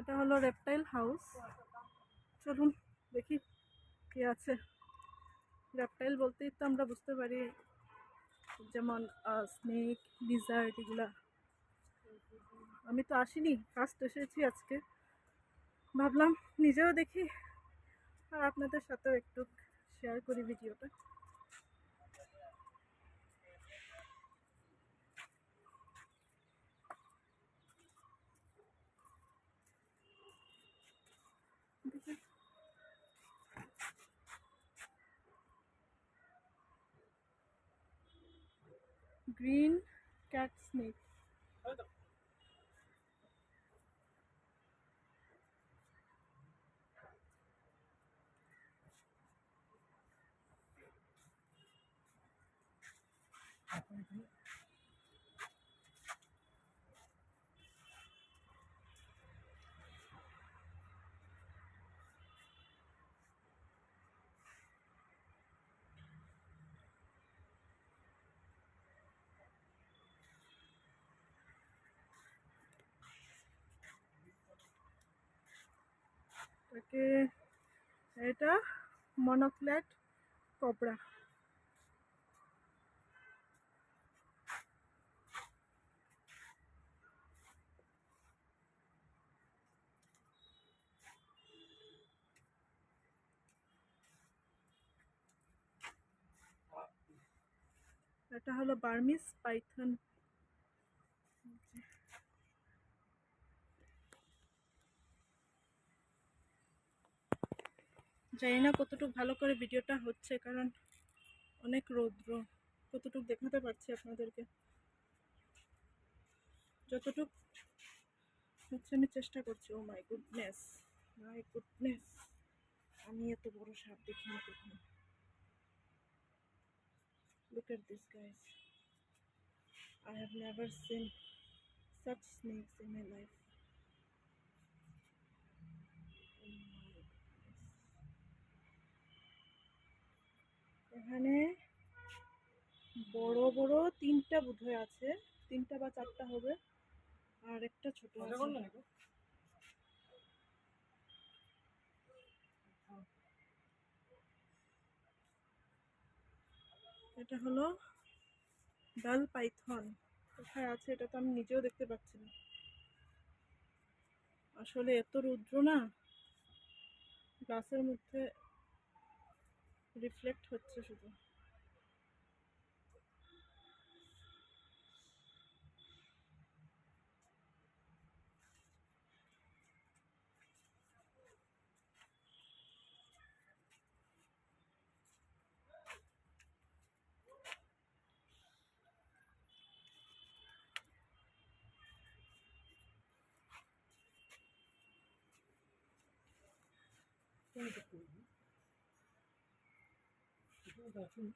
এটা হলো reptile house চলুন দেখি কি আছে। রেপটাইল বলতেই তো আমরা বুঝতে পারি, যেমন স্নেক লিজার্ড এগুলা। আমি তো আসিনি ফার্স্ট এসেছি আজকে। ভাবলাম নিজেও দেখি, আর আপনাদের সাথেও একটু শেয়ার করি ভিডিওটা green cat snake. Thank you. তাকে এটা মনোক্লেট কবরা এটা হলো বার্মিস পাইথন। জানি না কতটুকু ভালো করে ভিডিওটা হচ্ছে কারণ অনেক রৌদ্র কতটুকু দেখাতে পারছি আপনাদেরকে যতটুকু হচ্ছে আমি চেষ্টা করছি ও মাই গুডনেস মাই গুডনেস আমি এত বড় সাপ দেখিনি কখনো Look at this, guys. I have never seen such snakes in my life. এখানে বড় বড় তিনটা বোধহয় আছে। তিনটা বা চারটা হবে। আর একটা ছোট আছে। এটা হলো ডাল পাইথন। কোথায় আছে এটা তো আমি নিজেও দেখতে পাচ্ছি না। আসলে এত রুদ্র না? গ্লাসের মধ্যে রিফ্লেক্ট হচ্ছে শুধু Thank you. 我保证。